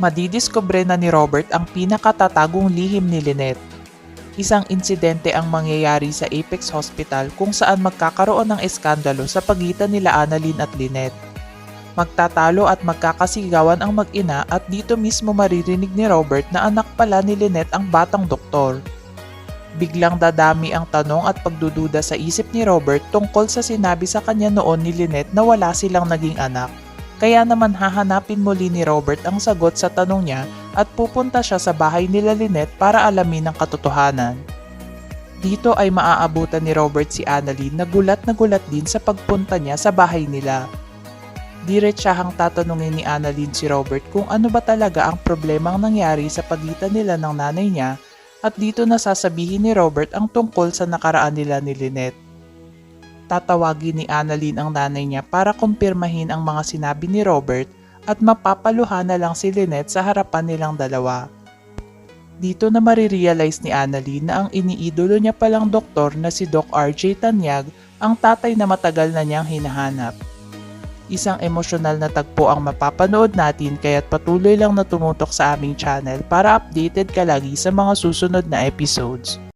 madidiskubre na ni Robert ang pinakatatagong lihim ni Lynette. Isang insidente ang mangyayari sa Apex Hospital kung saan magkakaroon ng eskandalo sa pagitan nila Annalyn at Lynette. Magtatalo at magkakasigawan ang mag-ina at dito mismo maririnig ni Robert na anak pala ni Lynette ang batang doktor. Biglang dadami ang tanong at pagdududa sa isip ni Robert tungkol sa sinabi sa kanya noon ni Lynette na wala silang naging anak. Kaya naman hahanapin muli ni Robert ang sagot sa tanong niya at pupunta siya sa bahay nila Lynette para alamin ang katotohanan. Dito ay maaabutan ni Robert si Annalyn na gulat na gulat din sa pagpunta niya sa bahay nila. Diretsahang tatanungin ni Annalyn si Robert kung ano ba talaga ang problemang nangyari sa pagitan nila ng nanay niya at dito nasasabihin ni Robert ang tungkol sa nakaraan nila ni Lynette. Tatawagin ni Annalyn ang nanay niya para kumpirmahin ang mga sinabi ni Robert at mapapaluhan na lang si Lynette sa harapan nilang dalawa. Dito na marirealize ni Annalyn na ang iniidolo niya palang doktor na si Doc RJ Tanyag ang tatay na matagal na niyang hinahanap. Isang emosyonal na tagpo ang mapapanood natin kaya't patuloy lang na tumutok sa aming channel para updated ka lagi sa mga susunod na episodes.